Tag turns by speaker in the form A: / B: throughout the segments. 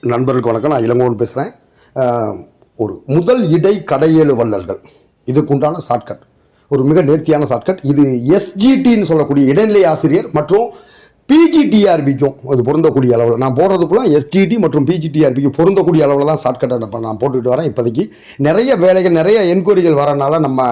A: நண்பர்களுக்கு வணக்கம். நான் இளங்கோன் பேசுகிறேன் ஒரு முதல் இடை கடையேழு வள்ளல்கள். இதுக்குண்டான ஷார்ட்கட் ஒரு மிக நேர்த்தியான ஷார்ட்கட் இது எஸ்ஜிடின்னு சொல்லக்கூடிய இடைநிலை ஆசிரியர் மற்றும் பிஜிடிஆர்பிக்கும் அது பொருந்தக்கூடிய அளவில் நான் போடுறதுக்குள்ளே எஸ்டிடி மற்றும் பிஜிடிஆர்பிக்கு பொருந்தக்கூடிய அளவில் தான் ஷார்ட்கட்டை நான் நான் போட்டுக்கிட்டு வரேன். இப்போதைக்கு நிறைய வேலைகள் நிறைய என்கொயரிகள் வரனால நம்ம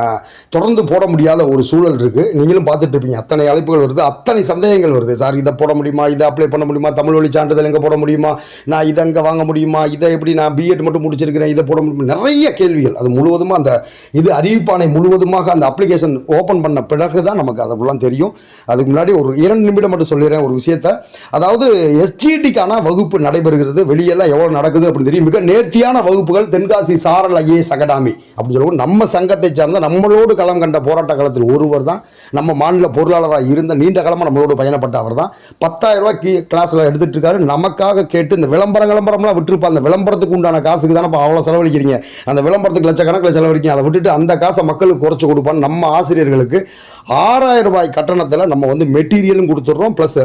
A: தொடர்ந்து போட முடியாத ஒரு சூழல் இருக்குது நீங்களும் பார்த்துட்டு இருப்பீங்க. அத்தனை அழைப்புகள் வருது அத்தனை சந்தேகங்கள் வருது. சார் இதை போட முடியுமா? இதை அப்ளை பண்ண முடியுமா? தமிழ் வழி சான்றிதழ் எங்கே போட முடியுமா? நான் இதை அங்கே வாங்க முடியுமா? இதை எப்படி நான் பிஎட் மட்டும் முடிச்சிருக்கிறேன்? இதை போட முடியுமா? நிறைய கேள்விகள். அது முழுவதுமாக அந்த இது அறிவிப்பானை முழுவதுமாக அந்த அப்ளிகேஷன் ஓப்பன் பண்ண பிறகு தான் நமக்கு அதெல்லாம் தெரியும். அதுக்கு முன்னாடி ஒரு இரண்டு நிமிடம் மட்டும் சொல்லிடுறேன். ஒரு விஷயத்த. அதாவது எஸ்ஜிடிக்கான வகுப்பு நடைபெறுகிறது. வெளியெல்லாம் எவ்வளோ நடக்குது அப்படின்னு தெரியும். மிக நேர்த்தியான வகுப்புகள் தென்காசி சாரல் ஐஏஎஸ் அகாடமி அப்படின்னு சொல்லுவோம். நம்ம சங்கத்தை சார்ந்த நம்மளோடு களம் கண்ட போராட்ட காலத்தில் ஒருவர் தான். நம்ம மாநில பொருளாளராக இருந்த நீண்ட காலமாக நம்மளோடு பயணப்பட்ட அவர் தான். பத்தாயிரம் ரூபாய் கீ கிளாஸில் எடுத்துகிட்டு இருக்காரு. நமக்காக கேட்டு இந்த விளம்பரம் விளம்பரம்லாம் விட்டுருப்பா அந்த விளம்பரத்துக்கு உண்டான காசுக்கு தானே இப்போ அவ்வளோ செலவழிக்கிறீங்க. அந்த விளம்பரத்துக்கு லட்சக்கணக்கில் செலவழிக்கிறீங்க. அதை விட்டுட்டு அந்த காசை மக்களுக்கு குறைச்சி கொடுப்பான்னு நம்ம ஆசிரியர்களுக்கு ஆறாயிரம் ரூபாய் கட்டணத்தில் நம்ம வந்து மெட்டீரியலும் கொடுத்துட்றோம். ப்ளஸ்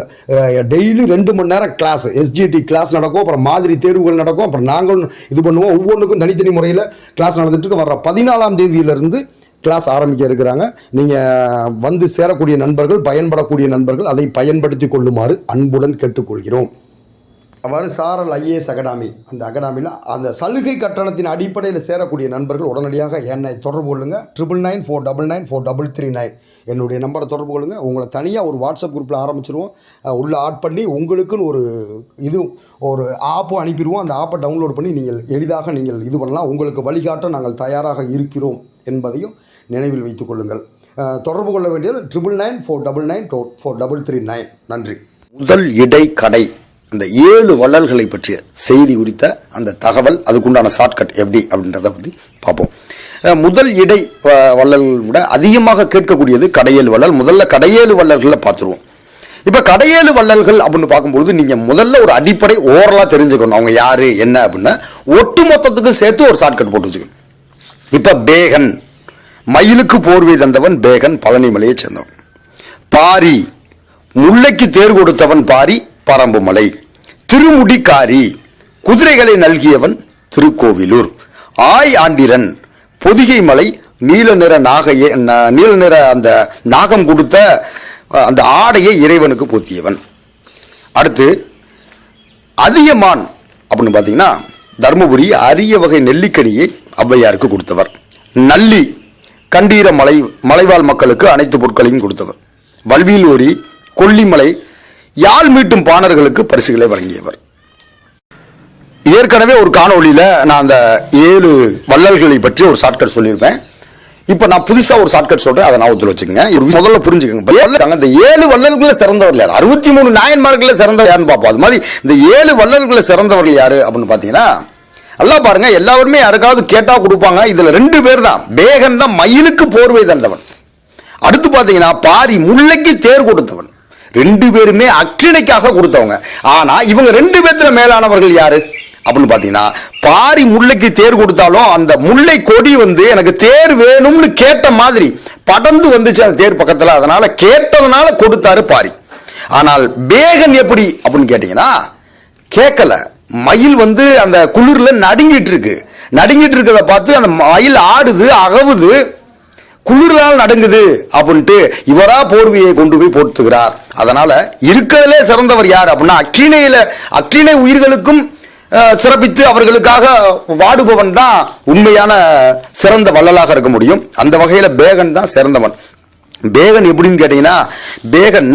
A: டெய்லி ரெண்டு மணி நேரம் கிளாஸ் எஸ்ஜிடி கிளாஸ் நடக்கும் அப்புறம் மாதிரி தேர்வுகள் நடக்கும் அப்புறம் நாங்களும் இது பண்ணுவோம். ஒவ்வொன்றுக்கும் தனித்தனி முறையில் கிளாஸ் நடந்துட்டு வர்ற பதினாலாம் தேதியிலிருந்து கிளாஸ் ஆரம்பிக்க இருக்கிறாங்க. நீங்கள் வந்து சேரக்கூடிய நண்பர்கள் பயன்படக்கூடிய நண்பர்கள் அதை பயன்படுத்தி கொள்ளுமாறு அன்புடன் கேட்டுக்கொள்கிறோம். அவ்வாறு சாரல் ஐஏஎஸ் அகாடமி அந்த அகாடமியில் அந்த சலுகை கட்டணத்தின் அடிப்படையில் சேரக்கூடிய நண்பர்கள் உடனடியாக என்னை தொடர்பு கொள்ளுங்கள் triple nine four double nine four double three nine என்னுடைய நம்பரை தொடர்பு கொள்ளுங்கள் உங்களை தனியாக ஒரு வாட்ஸ்அப் குரூப்பில் ஆரம்பிச்சிருவோம். உள்ளே ஆட் பண்ணி உங்களுக்குன்னு ஒரு இது ஒரு ஆப்பும் அனுப்பிடுவோம். அந்த ஆப்பை டவுன்லோட் பண்ணி நீங்கள் எளிதாக நீங்கள் இது பண்ணலாம். உங்களுக்கு வழிகாட்ட நாங்கள் தயாராக இருக்கிறோம் என்பதையும் நினைவில் வைத்துக் கொள்ளுங்கள். தொடர்பு கொள்ள வேண்டியது triple nine four double nine to four double three nine நன்றி.
B: முதல் இடை கடை அந்த ஏழு வள்ளல்களை பற்றிய செய்தி குறித்த அந்த தகவல் அதுக்குண்டான ஷார்ட்கட் எப்படி அப்படின்றத பற்றி பார்ப்போம். முதல் இடை வ- வள்ளல்கள் விட அதிகமாக கேட்கக்கூடியது கடையேழு வள்ளல். முதல்ல கடையேழு வள்ளல்களை பார்த்துருவோம். இப்போ கடையேழு வள்ளல்கள் அப்படின்னு பார்க்கும்பொழுது நீங்கள் முதல்ல ஒரு அடிப்படை ஓரலாக தெரிஞ்சுக்கணும். அவங்க யார் என்ன அப்படின்னா ஒட்டு மொத்தத்துக்கு சேர்த்து ஒரு ஷார்ட்கட் போட்டு வச்சுக்கணும். இப்போ பேகன் மயிலுக்கு போர்வை தந்தவன் பேகன் பழனிமலையை சேர்ந்தவன். பாரி முல்லைக்கு தேர் கொடுத்தவன் பாரி பரம்புமலை திருமுடிக்காரி குதிரைகளை நல்கியவன் திருக்கோவிலூர். ஆய் ஆண்டிரன் பொதிகை மலை நீல நிற நாகையை நீல நிற அந்த நாகம் கொடுத்த அந்த ஆடையை இறைவனுக்கு போத்தியவன். அடுத்து அதியமான் அப்படின்னு பார்த்தீங்கன்னா தருமபுரி அரிய வகை நெல்லிக்கனியை ஔவையாருக்கு கொடுத்தவர். நல்லி கண்டீர மலை மலைவாழ் மக்களுக்கு அனைத்து பொருட்களையும் கொடுத்தவர். வல்வியலூரி கொல்லிமலை யாழ் மீட்டும் பாணர்களுக்கு பரிசுகளை வழங்கியவர். ஏற்கனவே ஒரு காணொலியில் நான் அந்த ஏழு வள்ளல்களை பற்றி ஒரு ஷார்ட்கட் சொல்லியிருப்பேன். இப்போ நான் புதுசாக ஒரு ஷார்ட்கட் சொல்கிறேன் அதை நான் ஒத்துல வச்சுக்கோங்க. ஒரு முதல்ல புரிஞ்சுக்கோங்க. அந்த ஏழு வள்ளல்களில் சிறந்தவர்கள் யார்? அறுபத்தி மூணு நாயன்மார்களில் சிறந்தவர் யாருன்னு பார்ப்போம். அது மாதிரி இந்த ஏழு வள்ளல்களை சிறந்தவர்கள் யார் அப்படின்னு பார்த்தீங்கன்னா நல்லா பாருங்க எல்லாருமே யாருக்காவது கேட்டா கொடுப்பாங்க. இதுல ரெண்டு பேர் தான் பேகன் தான் மயிலுக்கு போர்வை தந்தவன். அடுத்து பார்த்தீங்கன்னா பாரி முல்லைக்கு தேர் கொடுத்தவன். ரெண்டு பேருமே அக்ஷனைக்காக கொடுத்தவங்க. ஆனால் இவங்க ரெண்டு பேர்த்துல மேலானவர்கள் யாரு? அப்படின்னு பார்த்தீங்கன்னா பாரி முல்லைக்கு தேர் கொடுத்தாலும் அந்த முல்லை கொடி வந்து எனக்கு தேர் வேணும்னு கேட்ட மாதிரி படர்ந்து வந்துச்சு அந்த தேர் பக்கத்தில். அதனால கேட்டதுனால கொடுத்தாரு பாரி. ஆனால் பேகன் எப்படி அப்படின்னு கேட்டீங்கன்னா கேட்கல மயில் வந்து அந்த குளிரில் நடுங்கிட்டு இருக்கு. நடுங்கிட்டு இருக்கிறத பார்த்து அந்த மயில் ஆடுது அகவுது. குளிரால் நடுங்குது அப்படின்ட்டு இவரா போர்வையை கொண்டு போய் போட்டுக்கிறார். அதனால இருக்கிறதுலே சிறந்தவர் யார் அப்படின்னா அக்ஷிணையில அக்ஷிணை உயிர்களுக்கும் சிறப்பித்து அவர்களுக்காக வாடுபவன் தான் உண்மையான சிறந்த வள்ளலாக இருக்க முடியும். அந்த வகையில் பேகன் தான் சிறந்தவன். பேகன் எப்படின்னு கேட்டீங்கன்னா பேகன்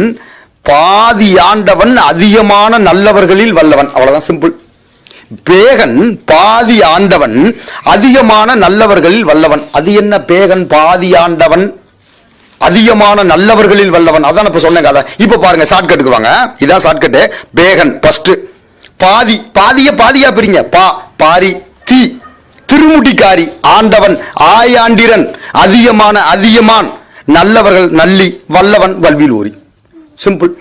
B: பாதி ஆண்டவன் அதிகமான நல்லவர்களில் வல்லவன். அவ்வளோதான் சிம்பிள் பேகன் பாதி ஆண்டவன் அதிகமான நல்லவர்களில் வல்லவன். அது என்ன பேகன் பாதி ஆண்டவன்? அதிகமான நல்லவர்களில் வல்லவன். அதான் இப்ப சொன்னேன் கதை. இப்ப பாருங்க ஷார்ட்கட்டுக்கு வாங்க. இதான் ஷார்ட்கட்டு பேகன் ஃபர்ஸ்ட் பாதி பாதிய பாதியா பிரிங்க. பா பாரி தீ. திருமுடிக்காரி ஆண்டவன் ஆயாண்டிரன். அதிகமான அதிகமான். நல்லவர்கள் நல்லி வல்லவன் வல்விலூரி. சிம்பிள்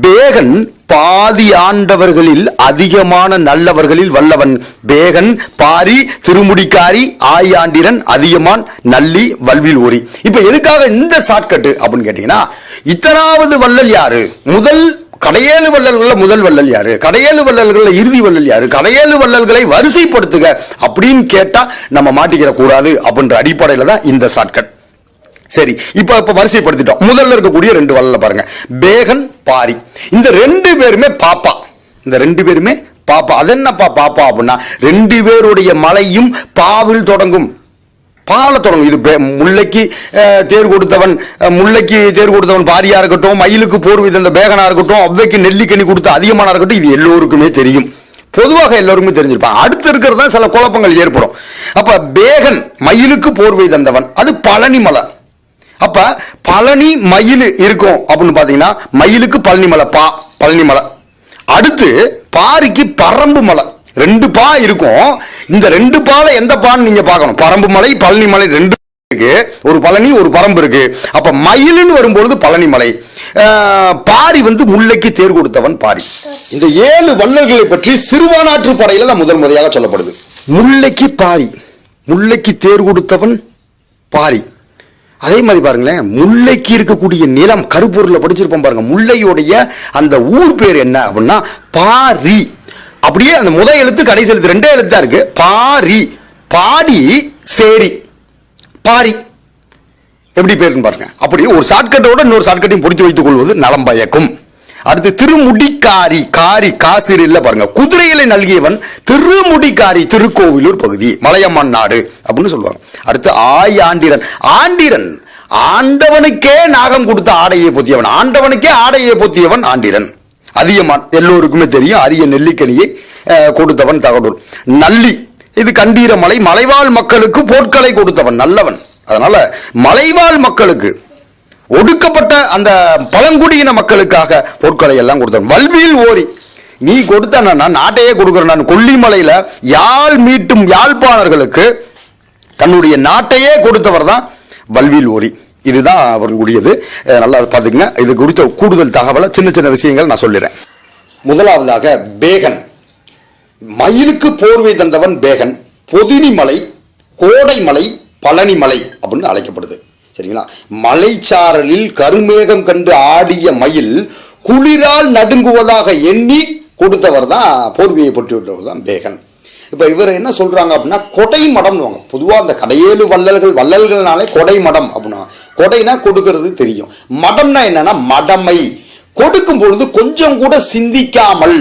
B: பேகன் பாதி ஆண்டவர்களில் அதிகமான நல்லவர்களில் வல்லவன் பேகன் பாரி திருமுடிக்காரி ஆயாண்டிரன் அதிகமான் நல்லி வல்வில் ஊரி இப்ப எதுக்காக இந்த ஷார்ட்கட்டு அப்படின்னு கேட்டீங்கன்னா இத்தனாவது வள்ளல் யாரு? முதல் கடையேழு வள்ளல்களில் முதல் வள்ளல் யாரு? கடையேழு வள்ளல்களில் இறுதி வள்ளல் யாரு? கடையேழு வள்ளல்களை வரிசைப்படுத்துக அப்படின்னு கேட்டா நம்ம மாட்டிக்கிற கூடாது அப்படின்ற அடிப்படையில தான் இந்த ஷார்ட்கட் சரி இப்ப இப்ப வரிசைப்படுத்திட்டோம். முதல்ல இருக்கக்கூடிய ரெண்டு வள்ளல பாருங்க. பேகன் பாரி. இந்த ரெண்டு பேருமே பாப்பா. இந்த ரெண்டு பேருமே பாப்பா. அது என்னப்பா பாப்பா அப்படின்னா ரெண்டு பேருடைய மலையும் பாவில் தொடங்கும். பாவில் தொடங்கும். இது பே- முல்லைக்கு தேர் கொடுத்தவன் முல்லைக்கு தேர் கொடுத்தவன் பாரியா இருக்கட்டும் மயிலுக்கு போர்வை தந்த பேகனா இருக்கட்டும் அவ்வைக்கு நெல்லிக்கனி கொடுத்த அதிகமான இருக்கட்டும் இது எல்லோருக்குமே தெரியும். பொதுவாக எல்லோருக்குமே தெரிஞ்சிருப்பான் அடுத்து இருக்கிறது தான் சில குழப்பங்கள் ஏற்படும். அப்ப பேகன் மயிலுக்கு போர்வை தந்தவன் அது பழனி மலை. அப்ப பழனி மயில் இருக்கும் அப்படின்னு பாத்தீங்கன்னா மயிலுக்கு பழனி மலை பா பழனி மலை. அடுத்து பாரிக்கு பரம்பு மலை. ரெண்டு பா இருக்கும். இந்த ரெண்டு பால எந்த பான்னு நீங்க பார்க்கணும். பரம்பு மலை பழனி மலை ரெண்டு இருக்கு. ஒரு பழனி ஒரு பரம்பு இருக்கு. அப்ப மயிலுன்னு வரும்பொழுது பழனி மலை. பாரி வந்து முல்லைக்கு தேர் கொடுத்தவன் பாரி. இந்த ஏழு வள்ளல்களை பற்றி சிறுவானாற்று படையில தான் முதல் முறையாக சொல்லப்படுது. முல்லைக்கு பாரி. முல்லைக்கு தேர் கொடுத்தவன் பாரி. அதே மாதிரி பாருங்களேன் முல்லைக்கு இருக்கக்கூடிய நிலம் கருப்பூரில் படிச்சிருப்போம் பாருங்க. முல்லையுடைய அந்த ஊர் பேர் என்ன அப்படின்னா பாரி. அப்படியே அந்த முத எழுத்து கடைசி எழுத்து ரெண்டே எழுத்து தான் இருக்கு. பாரி. பாடி சேரி. பாரி. எப்படி பேருன்னு பாருங்க. அப்படி ஒரு ஷார்ட்கட்டோட இன்னொரு ஷார்ட்கட்டையும் பிடித்து வைத்துக் கொள்வது நலம் பயக்கும். அடுத்து திருமுடிக்காரி காரி காசிறு இல்லை பாருங்க. குதிரையில நல்கியவன் திருமுடிக்காரி திருக்கோவிலூர் பகுதி மலையம்மன் நாடு அப்படின்னு சொல்லுவாங்க. அடுத்து ஆயாண்டிரன். ஆண்டிரன். ஆண்டவனுக்கே நாகம் கொடுத்த ஆடையை பொத்தியவன். ஆண்டவனுக்கே ஆடையை பொத்தியவன் ஆண்டிரன். அதியமான் எல்லோருக்குமே தெரியும். அரிய நெல்லிக்கனியை கொடுத்தவன் தகடூர். நல்லி. இது கண்டீரமலை. மலைவாழ் மக்களுக்கு போட்களை கொடுத்தவன். நல்லவன். அதனால மலைவாழ் மக்களுக்கு ஒடுக்கப்பட்ட அந்த பழங்குடியின மக்களுக்காக பொருட்களை எல்லாம் கொடுத்தாங்க வல்வியில் ஓரி. நீ கொடுத்தனா நாட்டையே கொடுக்குறேன். நான் கொல்லிமலையில் யாழ் மீட்டும் யாழ்ப்பாணர்களுக்கு தன்னுடைய நாட்டையே கொடுத்தவர் தான் வல்வில் ஓரி. இதுதான் அவர்களுடையது. நல்லா பார்த்துக்கங்க. இது குறித்த கூடுதல் தகவலை சின்ன சின்ன விஷயங்கள் நான் சொல்லிடுறேன். முதலாவதாக பேகன். மயிலுக்கு போர்வை தந்தவன் பேகன். பொதினிமலை கோடைமலை பழனிமலை அப்படின்னு அழைக்கப்படுது. சரிங்களா? மலைச்சாரலில் கருமேகம் கண்டு ஆடிய மயில் குளிரால் நடுங்குவதாக எண்ணி கொடுத்தவர் தான் போர்வியை பொட்டி விட்டவர் தான் பேகன். இப்போ இவர் என்ன சொல்கிறாங்க அப்படின்னா கொடை மடம்னுவாங்க பொதுவாக அந்த கடையேழு வள்ளல்கள் வள்ளல்கள்னாலே கொடை மடம் அப்படின்னா கொடைனா கொடுக்கறது தெரியும். மடம்னா என்னன்னா மடமை. கொடுக்கும் பொழுது கொஞ்சம் கூட சிந்திக்காமல்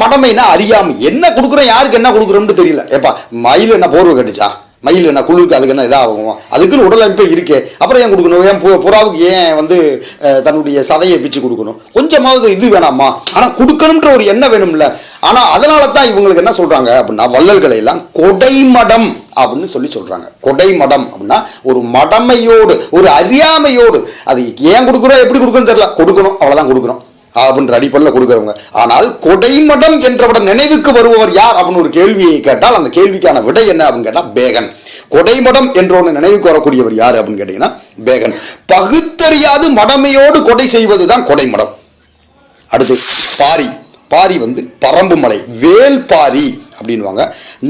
B: மடமைனா அறியாமை. என்ன கொடுக்குறோம் யாருக்கு என்ன கொடுக்குறோம்னு தெரியல. ஏப்பா மயில் என்ன போர்வை கட்டுச்சா? மயில் என்ன குளிருக்கு அதுக்கு என்ன இதாகும்? அதுக்குன்னு உடல் அமைப்பே இருக்கே. அப்புறம் ஏன் கொடுக்கணும்? ஏன் பு- புறாவுக்கு ஏன் வந்து தன்னுடைய சதையை பிச்சு கொடுக்கணும்? கொஞ்சமாவது இது வேணாமா? ஆனால் கொடுக்கணுன்ற ஒரு எண்ணம் வேணும்ல. ஆனால் அதனால தான் இவங்களுக்கு என்ன சொல்கிறாங்க அப்படின்னா வள்ளல்களை எல்லாம் கொடைமடம் அப்படின்னு சொல்லி சொல்றாங்க. கொடைமடம் அப்படின்னா ஒரு மடமையோடு ஒரு அறியாமையோடு. அது ஏன் கொடுக்குறோம்? எப்படி கொடுக்கணும்னு தெரியல. கொடுக்கணும். அவ்வளோதான் கொடுக்குறோம். அப்படின்ற அடிப்படையில் கொடுக்குறவங்க. ஆனால் கொடைமடம் என்றவுடன் நினைவுக்கு வருபவர் யார் அப்படின்னு ஒரு கேள்வியை கேட்டால் அந்த கேள்விக்கான விடை என்ன அப்படின்னு கேட்டால் பேகன். கொடைமடம் என்ற ஒன்று நினைவுக்கு வரக்கூடியவர் யார் அப்படின்னு கேட்டீங்கன்னா பேகன். பகுத்தறியாது மடமையோடு கொடை செய்வது தான் கொடைமடம். அடுத்து பாரி. பாரி வந்து பரம்பு மலை வேல் பாரி அப்படின்வாங்க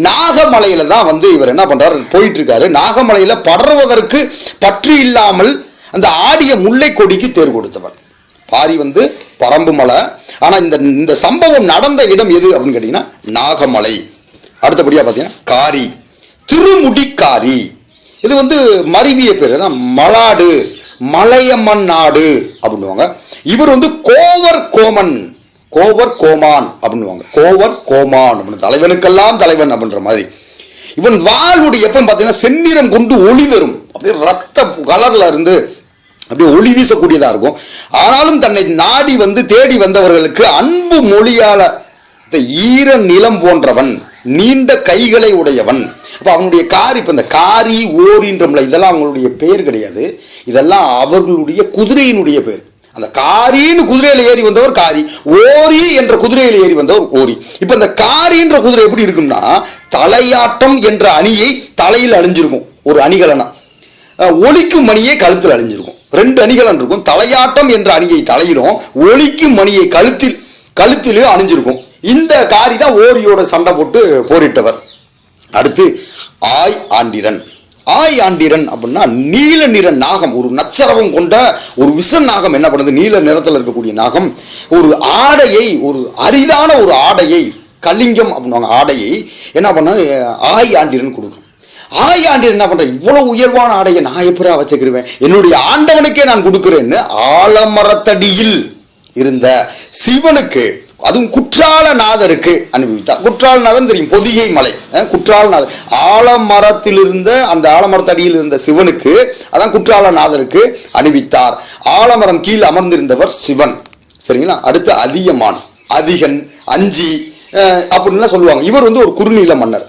B: நாகமலையில தான் வந்து இவர் என்ன பண்றாரு? போயிட்டு இருக்காரு நாகமலையில படர்வதற்கு பற்று இல்லாமல் அந்த ஆடிய முல்லை கொடிக்கு தேர் கொடுத்தவர். பாரி வந்து பரம்பு மலை. ஆனால் இந்த இந்த சம்பவம் நடந்த இடம் எது அப்படின்னு கேட்டிங்கன்னா நாகமலை. அடுத்தபடியாக பார்த்தீங்கன்னா காரி. திருமுடிக்காரி. இது வந்து மருவிய பேர். மலாடு மலையம்மன் நாடு அப்படின்னுவாங்க. இவர் வந்து கோவர் கோமன் கோவர் கோமான் அப்படின்னுவாங்க. கோவர் கோமான் அப்படின்னு. தலைவனுக்கெல்லாம் தலைவன் அப்படின்ற மாதிரி. இவன் வாழ்வுடைய எப்போ பார்த்தீங்கன்னா செந்நிறம் கொண்டு ஒளி தரும். அப்படியே ரத்த கலர்ல இருந்து அப்படியே ஒளி வீசக்கூடியதாக இருக்கும். ஆனாலும் தன்னை நாடி வந்து தேடி வந்தவர்களுக்கு அன்பு மொழியால ஈர நிலம் போன்றவன் நீண்ட கைகளை உடையவன். அப்போ அவனுடைய காரி இப்போ இந்த காரி ஓரின்றம்ல இதெல்லாம் அவங்களுடைய பெயர் கிடையாது. இதெல்லாம் அவர்களுடைய குதிரையினுடைய பேர் அந்த காரின்னு குதிரையில் ஏறி வந்தவர் காரி ஓரி என்ற குதிரையில் ஏறி வந்தவர் ஓரி. இப்போ இந்த காரின்ற குதிரை எப்படி இருக்கும்னா தலையாட்டம் என்ற அணியை தலையில் அணிஞ்சிருக்கும். ஒரு அணிகலனா. ஒழிக்கும் மணியே கழுத்தில் அணிஞ்சிருக்கும். ரெண்டு அணிகள் இருக்கும். தலையாட்டம் என்ற அணியை தலையிலும் ஒலிக்கும் மணியை கழுத்தில் கழுத்தில் அணிஞ்சிருக்கும். இந்த காரி தான் ஓரியோட சண்டை போட்டு போரிட்டவர். அடுத்து ஆய் ஆண்டிரன். ஆய் ஆண்டிரன் அப்படின்னா நீல நிற நாகம் ஒரு நச்சரவம் கொண்ட ஒரு விஷ நாகம். என்ன பண்ணுது? நீல நிறத்தில் இருக்கக்கூடிய நாகம். ஒரு ஆடையை ஒரு அரிதான ஒரு ஆடையை கலிங்கம் அப்படின்னுவாங்க. ஆடையை என்ன பண்ண ஆய் ஆண்டிரன் கொடுக்கும். ஆயாண்டு என்ன பண்ணுறேன் இவ்வளவு உயர்வான ஆடையை நான் எப்படா வச்சுக்கிருவேன்? என்னுடைய ஆண்டவனுக்கே நான் கொடுக்குறேன்னு ஆலமரத்தடியில் இருந்த சிவனுக்கு அதுவும் குற்றாலநாதருக்கு அனுபவித்தார். குற்றாலநாதன் தெரியும் பொதிகை மலை. குற்றாலநாதர் ஆலமரத்தில் இருந்த அந்த ஆலமரத்தடியில் இருந்த சிவனுக்கு அதான் குற்றாலநாதருக்கு அணிவித்தார் ஆலமரம் கீழ் அமர்ந்திருந்தவர் சிவன். சரிங்களா? அடுத்து அதியமான் அதிகன் அஞ்சி அப்படின்லாம் சொல்லுவாங்க. இவர் வந்து ஒரு குறுநில மன்னர்.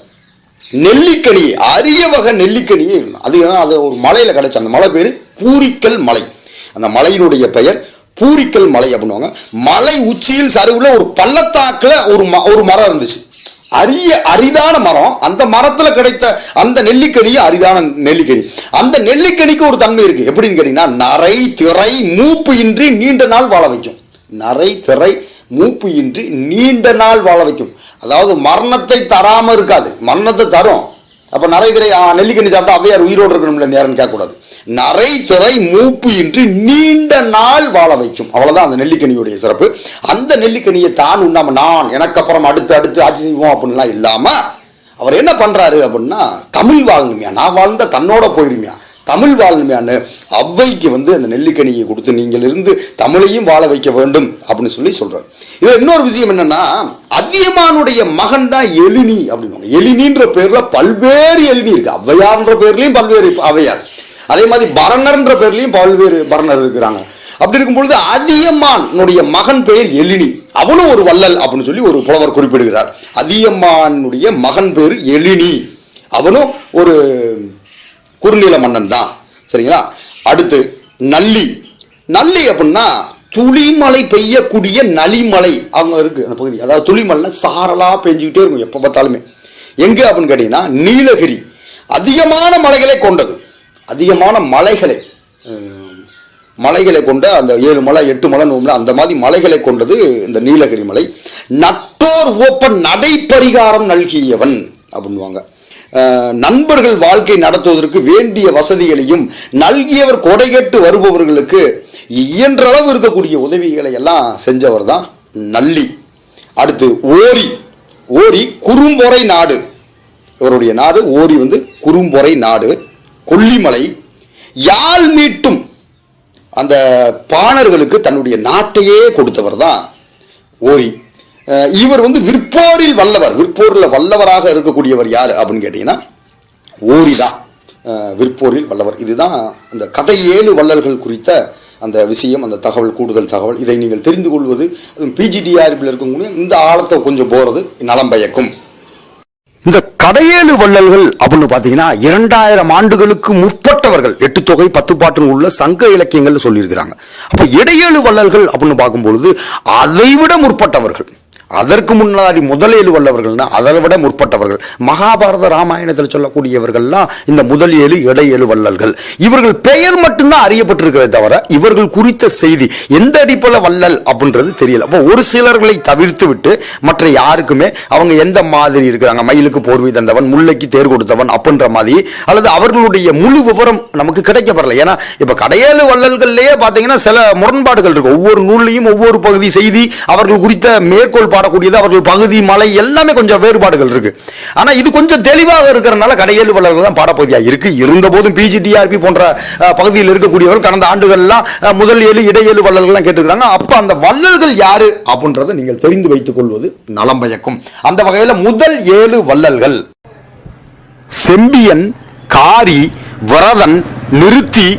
B: நெல்லிக்கனி அரிய வகை நெல்லிக்கனியே அது ஏன்னா அது ஒரு மலையில் கிடைச்ச அந்த மலை பேர் பூரிக்கல் மலை. அந்த மலையினுடைய பெயர் பூரிக்கல் மலை அப்படின்னுவாங்க. மலை உச்சியில் சரிவில் ஒரு பள்ளத்தாக்கில் ஒரு ம- ஒரு மரம் இருந்துச்சு. அரிய அரிதான மரம். அந்த மரத்தில் கிடைத்த அந்த நெல்லிக்கனியும் அரிதான நெல்லிக்கனி. அந்த நெல்லிக்கனிக்கு ஒரு தன்மை இருக்குது எப்படின்னு கேட்டிங்கன்னா நரை திரை மூப்பு இன்றி நீண்ட நாள் வாழ வைக்கும். நரை திரை மூப்பு இன்றி நீண்ட நாள் வாழ வைக்கும். அதாவது மரணத்தை தராம இருக்காது. மரணத்தை தரும். அப்ப நரை திரை ஆ, நெல்லிக்கனி சாப்பிட்டா அவையார் உயிரோடு இருக்கணும்ல நேரம் கேட்கக்கூடாது. நரை திரை மூப்பு இன்றி நீண்ட நாள் வாழ வைக்கும். அவ்வளவுதான் அந்த நெல்லிக்கனியுடைய சிறப்பு. அந்த நெல்லிக்கனியை தான் உண்ணாம நான் எனக்கு அப்புறம் அடுத்து அடுத்து ஆட்சி செய்வோம் அப்படின்லாம் இல்லாம அவர் என்ன பண்றாரு அப்படின்னா தமிழ் வாழணுமியா நான் வாழ்ந்த தன்னோட போயிருமியா. தமிழ் வாழ்மையான அவ்வைக்கு வந்து அந்த நெல்லிக்கனியை கொடுத்து நீங்கள் இருந்து தமிழையும் வாழ வைக்க வேண்டும் அப்படின்னு சொல்லி சொல்கிறார் இதில் இன்னொரு விஷயம் என்னன்னா அதியமானுடைய மகன் தான் எழினி அப்படின்னுவாங்க. எழினின்ற பேரில் பல்வேறு எழினி இருக்கு. அவ்வையார்ன்ற பேர்லையும் பல்வேறு அவையார். அதே மாதிரி பரணர்ன்ற பேர்லையும் பல்வேறு பரணர் இருக்கிறாங்க. அப்படி இருக்கும் பொழுது அதியமானுடைய மகன் பெயர் எழினி அவனும் ஒரு வள்ளல் அப்படின்னு சொல்லி ஒரு புலவர் குறிப்பிடுகிறார். அதியமானுடைய மகன் பேர் எழினி அவனும் ஒரு குறுநில மன்னன் தான். சரிங்களா? அடுத்து நல்லி. நல்லி அப்படின்னா துளிமலை பெய்யக்கூடிய நலிமலை அவங்க இருக்கு அந்த பகுதி. அதாவது துளிமலைனா சாரலாக பெஞ்சுக்கிட்டே இருக்கும் எப்போ பார்த்தாலுமே. எங்கே அப்படின்னு கேட்டிங்கன்னா நீலகிரி. அதிகமான மலைகளை கொண்டது. அதிகமான மலைகளை மலைகளை கொண்ட அந்த ஏழு மலை எட்டு மலை நோம்புல அந்த மாதிரி மலைகளை கொண்டது இந்த நீலகிரி மலை. நட்டோர் கோப்பன் நடை பரிகாரம் நல்கியவன் அப்படின்வாங்க நண்பர்கள் வாழ்க்கை நடத்துவதற்கு வேண்டிய வசதிகளையும் நல்கியவர் கொடை கேட்டு வருபவர்களுக்கு இயன்றளவு இருக்கக்கூடிய உதவிகளை எல்லாம் செஞ்சவர் தான் நல்லி. அடுத்து ஓரி. ஓரி குறும்பொறை நாடு. இவருடைய நாடு ஓரி வந்து குறும்பொறை நாடு. கொல்லிமலை. யாழ் மீட்டும். அந்த பாணர்களுக்கு தன்னுடைய நாட்டையே கொடுத்தவர் தான் ஓரி. இவர் வந்து விற்போரில் வல்லவர். விற்போரில் வல்லவராக இருக்கக்கூடியவர் யார் அப்படின்னு கேட்டிங்கன்னா ஓரி தான் விற்போரில் வல்லவர். இதுதான் அந்த கடை ஏழு வள்ளல்கள் குறித்த அந்த விஷயம் அந்த தகவல் கூடுதல் தகவல். இதை நீங்கள் தெரிந்து கொள்வது பிஜிடிஆர்பில் இருக்கக்கூடிய இந்த ஆழத்தை கொஞ்சம் போகிறது நலம் பயக்கும். இந்த கடையேழு வள்ளல்கள் அப்படின்னு பார்த்தீங்கன்னா இரண்டாயிரம் ஆண்டுகளுக்கு முற்பட்டவர்கள் எட்டு தொகை பத்து பாட்டுன்னு உள்ள சங்க இலக்கியங்கள்னு சொல்லியிருக்கிறாங்க. அப்போ இடையேழு வள்ளல்கள் அப்படின்னு பார்க்கும்பொழுது அதைவிட முற்பட்டவர்கள். அதற்கு முன்னாடி முதல் ஏழு வல்லவர்கள்னா அதை விட முற்பட்டவர்கள். மகாபாரத ராமாயணத்தில் சொல்லக்கூடியவர்கள்லாம் இந்த முதல் ஏழு இடை ஏழு வள்ளல்கள். இவர்கள் பெயர் மட்டும்தான் அறியப்பட்டிருக்கிறதே தவிர இவர்கள் குறித்த செய்தி எந்த அடிப்படையில் வள்ளல் அப்படின்றது தெரியல. அப்போ ஒரு சிலர்களை தவிர்த்து விட்டு மற்ற யாருக்குமே அவங்க எந்த மாதிரி இருக்கிறாங்க? மயிலுக்கு போர்வை தந்தவன் முல்லைக்கு தேர் கொடுத்தவன் அப்படின்ற மாதிரி அல்லது அவர்களுடைய முழு விவரம் நமக்கு கிடைக்கப்படல. ஏன்னா இப்போ கடையேழு வள்ளல்கள்லயே பார்த்தீங்கன்னா சில முரண்பாடுகள் இருக்கும் ஒவ்வொரு நூல்லையும் ஒவ்வொரு பகுதி செய்தி அவர்கள் குறித்த மேற்கோள் பாடக்கூடியது அவர்கள் பகுதி மலை எல்லாமே கொஞ்சம் வேறுபாடுகள் இருக்கு. ஆனா இது கொஞ்சம் தெளிவாக இருக்கிறனால கடையேழு வள்ளல்கள் தான் பாடப்பகுதியாக இருக்கு. இருந்த போதும் பிஜிடிஆர்பி போன்ற பகுதியில் இருக்கக்கூடியவர்கள் கடந்த ஆண்டுகள்லாம் முதல் ஏழு இடையேழு வள்ளல்கள்லாம் கேட்டுக்கிறாங்க அப்போ அந்த வள்ளல்கள் யாரு அப்படின்றத நீங்கள் தெரிந்து வைத்துக் கொள்வது நலம் பயக்கும். அந்த வகையில் முதல் ஏழு வள்ளல்கள். செம்பியன் காரி வரதன் நிறுத்தி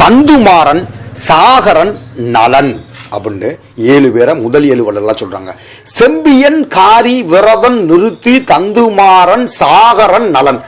B: தந்துமாறன் சாகரன் நலன். அப்படின்னு ஏழு பேரை முதல் ஏழு வள்ளலாம் சொல்றாங்க. செம்பியன் காரி விரதன் நிறுத்தி தந்துமாறன் சாகரன் நலன்.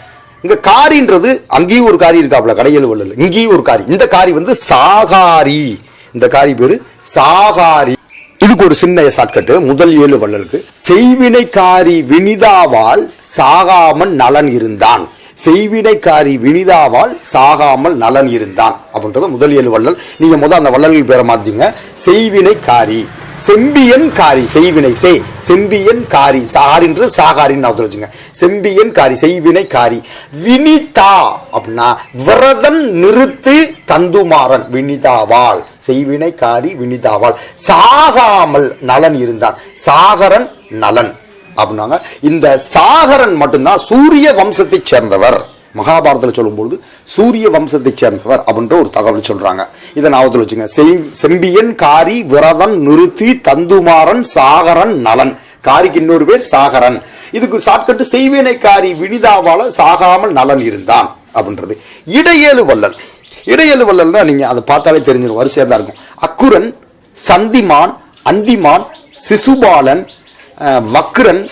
B: இங்க காரின்றது அங்கேயும் ஒரு காரி இருக்காப்ல கடையேழு வள்ளல். இங்கேயும் ஒரு காரி. இந்த காரி வந்து சாகாரி. இந்த காரி பேரு சாகாரி. இதுக்கு ஒரு சின்ன ஷார்ட்கட்டு முதல் ஏழு வள்ளலுக்கு. செய்வினைக்காரி வினிதாவால் சாகாமன் நலன் இருந்தான். செய்வினைக்காரி வினிதாவால் சாகாமல் நலன் இருந்தான். அப்படின்றது முதல் ஏழு வள்ளல். நீங்க முதல் அந்த வள்ளல்கள் பேர மாத்திங்க செய்வினைக்காரி. செம்பியன் காரி செய்வினை சே செம்பியன் காரி சாரின்று சாகாரின்னு நான் வச்சுங்க. செம்பியன் காரி செய்வினை காரி வினிதா அப்படின்னா விரதம் நிறுத்து தந்துமாறன். வினிதாவால். செய்வினை காரி வினிதாவால். சாகாமல் நலன் இருந்தான். சாகரன் நலன். அப்படின்னாங்க. இந்த சாகரன் மட்டும்தான் சூரிய வம்சத்தைச் சேர்ந்தவர். மகாபாரதத்தில் சொல்லும்பொழுது சூரிய வம்சத்தைச் சேர்ந்தவர் அப்படின்ற ஒரு தகவல் சொல்றாங்க. இதை ஞாபகத்தில் வச்சுங்க. செய்- செம்பியன் காரி விரதன் நிறுத்தி தந்துமாறன் சாகரன் நலன். காரிக்கு இன்னொரு பேர் சாகரன். இதுக்கு ஷார்ட்கட் செய்வேனை காரி வினிதாவால சாகாமல் நலன் இருந்தான் அப்படின்றது. இடையேழு வல்லல் இடையேழு வள்ளல்னா நீங்க அதை பார்த்தாலே தெரிஞ்சிடும் வரிசையா தான் இருக்கும். அக்குரன் சந்திமான் அந்திமான் சிசுபாலன் வக்ரன்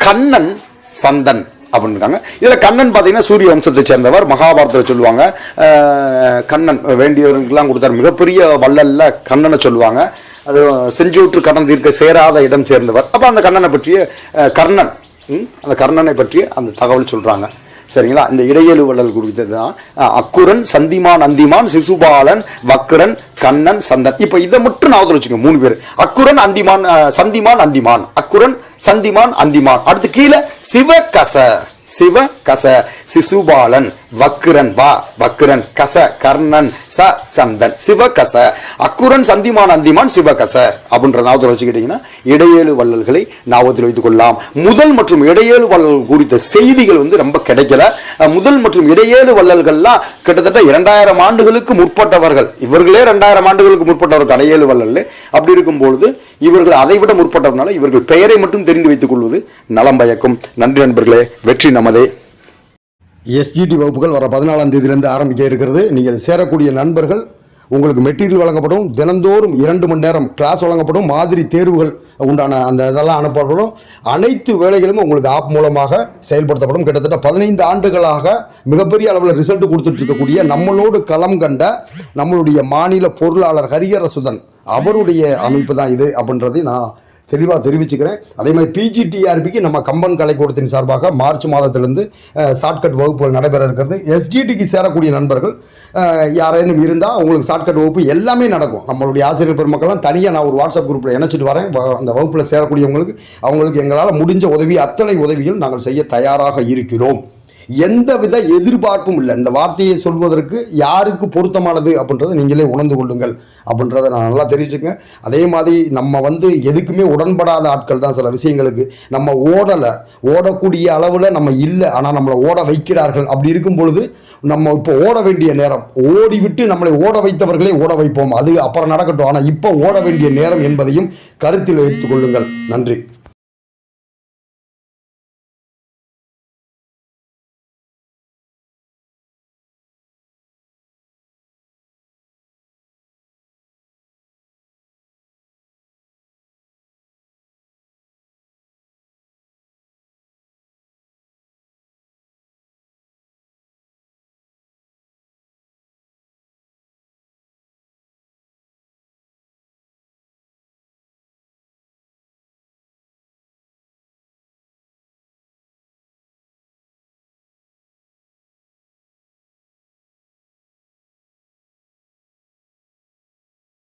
B: கண்ணன் சந்தன் அப்படின்னு இருக்காங்க கண்ணன் பார்த்தீங்கன்னா சூரிய வம்சத்தை சேர்ந்தவர் மகாபாரதத்தில் சொல்லுவாங்க. கண்ணன் வேண்டியவர்களுக்கெல்லாம் கொடுத்தார். மிகப்பெரிய வள்ளல்ல கண்ணனை சொல்லுவாங்க. அது செஞ்சூற்று கடன் தீர்க்க சேராத இடம் சேர்ந்தவர். அப்போ அந்த கண்ணனை பற்றிய கர்ணன் ம், அந்த கர்ணனை பற்றிய அந்த தகவல் சொல்கிறாங்க சரிங்களா? இந்த இடையலு வள்ளல் குறித்தது தான் அஹ், அக்குரன் சந்திமான் அந்திமான் சிசுபாலன் வக்கரன் கண்ணன் சந்தன். இப்ப இதை மட்டும் நான் வச்சுக்கோங்க மூணு பேர். அக்குரன் அந்திமான் அஹ், சந்திமான் அந்திமான். அக்குரன் சந்திமான் அந்திமான். அடுத்து கீழே சிவகச. சிவகச சிசுபாலன் வக்ரன் வா வக்ரன் கச கர்ணன் ச சந்தன். சிவகச அக்குரன் சந்திமான் அந்திமான் சிவகச அப்படின்ற நாவத்தில் வச்சுக்கிட்டீங்கன்னா இடையேழு வள்ளல்களை நாவத்தில் வைத்துக் கொள்ளலாம் முதல் மற்றும் இடையேழு வள்ளல் குறித்த செய்திகள் வந்து ரொம்ப கிடைக்கல. முதல் மற்றும் இடையேழு வள்ளல்கள்லாம் கிட்டத்தட்ட இரண்டாயிரம் ஆண்டுகளுக்கு முற்பட்டவர்கள். இவர்களே இரண்டாயிரம் ஆண்டுகளுக்கு முற்பட்டவர்கள் இடையேழு வள்ளல் அப்படி இருக்கும் பொழுது இவர்கள் அதை விட முற்பட்டவர்னால இவர்கள் பெயரை மட்டும் தெரிந்து வைத்துக் கொள்வது நலம் பயக்கும். நன்றி நண்பர்களே வெற்றி நமதே.
A: எஸ்ஜிடி வகுப்புகள் வர பதினாலாம் தேதியிலிருந்து ஆரம்பிக்க இருக்கிறது. நீங்கள் சேரக்கூடிய நண்பர்கள் உங்களுக்கு மெட்டீரியல் வழங்கப்படும். தினந்தோறும் இரண்டு மணி நேரம் கிளாஸ் வழங்கப்படும். மாதிரி தேர்வுகள் உண்டான அந்த இதெல்லாம் அனுப்பப்படும். அனைத்து வேலைகளும் உங்களுக்கு ஆப் மூலமாக செயல்படுத்தப்படும். கிட்டத்தட்ட பதினைந்து ஆண்டுகளாக மிகப்பெரிய அளவில் ரிசல்ட் கொடுத்துட்டு இருக்கக்கூடிய நம்மளோடு களம் கண்ட நம்மளுடைய மாநில பொருளாளர் ஹரிஹரசுதன் அவருடைய அமைப்பு தான் இது அப்படின்றதை நான் தெளிவாக தெரிவிச்சுக்கிறேன். அதே மாதிரி பிஜிடிஆர்பிக்கு நம்ம கம்பன் கலைக்கூடத்தின் சார்பாக மார்ச் மாதத்திலிருந்து ஷார்ட்கட் வகுப்புகள் நடைபெற இருக்கிறது. எஸ்ஜிடிக்கு சேரக்கூடிய நண்பர்கள் யாரேனும் இருந்தால் உங்களுக்கு ஷார்ட்கட் வகுப்பு எல்லாமே நடக்கும். நம்மளுடைய ஆசிரியர் பெருமக்கள்லாம் தனியாக நான் ஒரு வாட்ஸ்அப் குரூப்பில் இணைச்சிட்டு வரேன். வ- அந்த வகுப்பில் சேரக்கூடியவங்களுக்கு அவங்களுக்கு எங்களால் முடிஞ்ச உதவி அத்தனை உதவிகள் நாங்கள் செய்ய தயாராக இருக்கிறோம். எந்தவித எதிர்பார்ப்பும் இல்லை. இந்த வார்த்தையை சொல்வதற்கு யாருக்கு பொருத்தமானது அப்படின்றத நீங்களே உணர்ந்து கொள்ளுங்கள் அப்படின்றத நான் நல்லா தெரிவிச்சுக்கேன் அதே மாதிரி நம்ம வந்து எதுக்குமே உடன்படாத ஆட்கள் தான் சில விஷயங்களுக்கு. நம்ம ஓடலை ஓடக்கூடிய அளவில் நம்ம இல்லை ஆனால் நம்மளை ஓட வைக்கிறார்கள். அப்படி இருக்கும் பொழுது நம்ம இப்போ ஓட வேண்டிய நேரம். ஓடிவிட்டு நம்மளை ஓட வைத்தவர்களே ஓட வைப்போம். அது அப்புறம் நடக்கட்டும். ஆனால் இப்போ ஓட வேண்டிய நேரம் என்பதையும் கருத்தில் எடுத்துக்கொள்ளுங்கள் நன்றி.